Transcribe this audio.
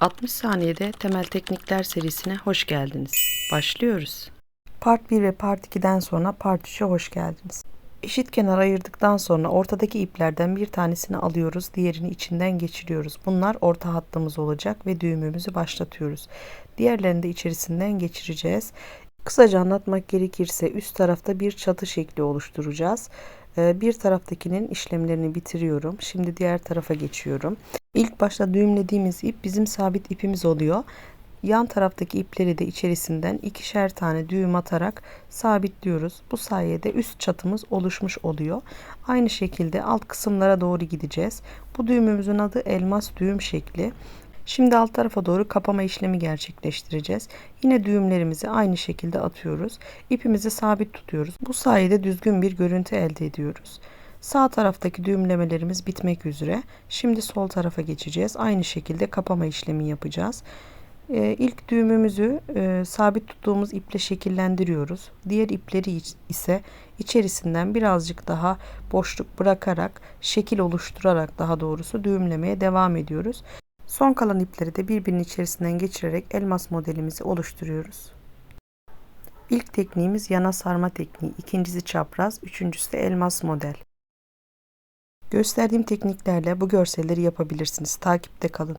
60 saniyede temel teknikler serisine hoş geldiniz. Başlıyoruz. Part 1 ve Part 2'den sonra Part 3'e hoş geldiniz. Eşit kenar ayırdıktan sonra ortadaki iplerden bir tanesini alıyoruz, diğerini içinden geçiriyoruz. Bunlar orta hattımız olacak ve düğümümüzü başlatıyoruz. Diğerlerini de içerisinden geçireceğiz. Kısaca anlatmak gerekirse üst tarafta bir çatı şekli oluşturacağız. Ee, Bir taraftakinin işlemlerini bitiriyorum. Şimdi diğer tarafa geçiyorum. İlk başta düğümlediğimiz ip bizim sabit ipimiz oluyor. Yan taraftaki ipleri de içerisinden ikişer tane düğüm atarak sabitliyoruz. Bu sayede üst çatımız oluşmuş oluyor. Aynı şekilde alt kısımlara doğru gideceğiz. Bu düğümümüzün adı elmas düğüm şekli. Şimdi alt tarafa doğru kapama işlemi gerçekleştireceğiz. Yine düğümlerimizi aynı şekilde atıyoruz. İpimizi sabit tutuyoruz. Bu sayede düzgün bir görüntü elde ediyoruz. Sağ taraftaki düğümlemelerimiz bitmek üzere. Şimdi sol tarafa geçeceğiz. Aynı şekilde kapama işlemi yapacağız. Ee, ilk düğümümüzü e, sabit tuttuğumuz iple şekillendiriyoruz. Diğer ipleri ise içerisinden birazcık daha boşluk bırakarak, şekil oluşturarak daha doğrusu düğümlemeye devam ediyoruz. Son kalan ipleri de birbirinin içerisinden geçirerek elmas modelimizi oluşturuyoruz. İlk tekniğimiz yana sarma tekniği, ikincisi çapraz, üçüncüsü de elmas model. Gösterdiğim tekniklerle bu görselleri yapabilirsiniz. Takipte kalın.